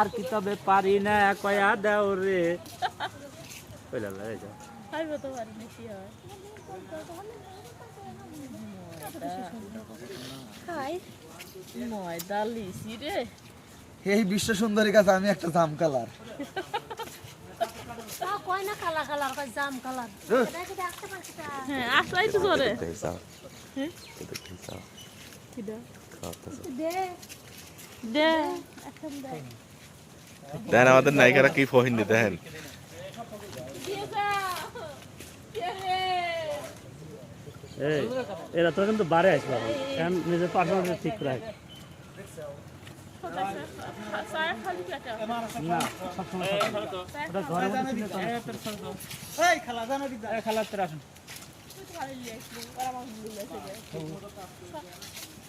আর কি তবে পারি না কয়া দাও রে। কইলা লাই যাও খাইবো তো পারি বেশি হয়? খাই ময়দা লিসি রে। এই বিশ্ব সুন্দরী কাছে আমি একটা জাম কালার। কয় না কালা কালার কয় জাম কালার। হ্যাঁ। হ্যাঁ আসলাই তো হ্যাঁ? এটা হিসাব কিডা খাওয়াতেছে দে দে এখন দে দেখেন আমাদের নায়িকারা কি ফহিন্দি দেখেন। এরা তো কিন্তু বারে আসবে এখন নিজের পার্সোনাল ঠিক রাখ। খালি খালা আসুন।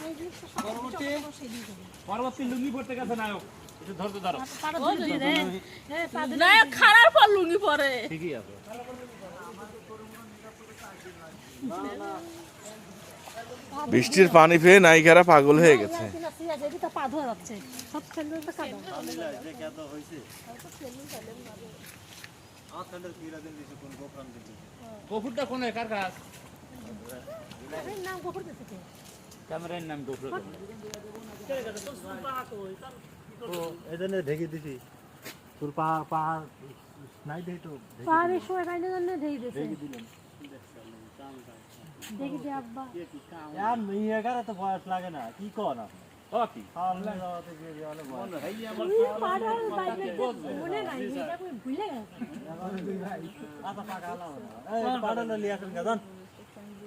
দেবো পরবর্তী লুঙ্গি পড়তে গেছে নায়ক। একটু ধৈর্য ধরো। ও দুই রে না খারাপ পর লুঙ্গি পরে। ঠিকই আছে। বৃষ্টির পানি পেয়ে নায়িকারা পাগল হয়ে গেছে। কিনা? সিয়া যেদি তো পা ধোয়া যাচ্ছে সব তো। এই নাম ক্যামেরার নাম এজন্য ঢেকে দিছি। তোর পা পা নাই দেই তো পারে শোয় বাইনে জন্য দেই দিছে দেখি দে আব্বা। আর মেয়ে এগারে তো বয়স লাগে না কি কর না ও কি? যাওয়াতে গিয়ে দিয়ে অনেক বয়স। তুই পাড়ার বাইরে মনে নাই এটা ভুলে গেছে? আচ্ছা এই গাজন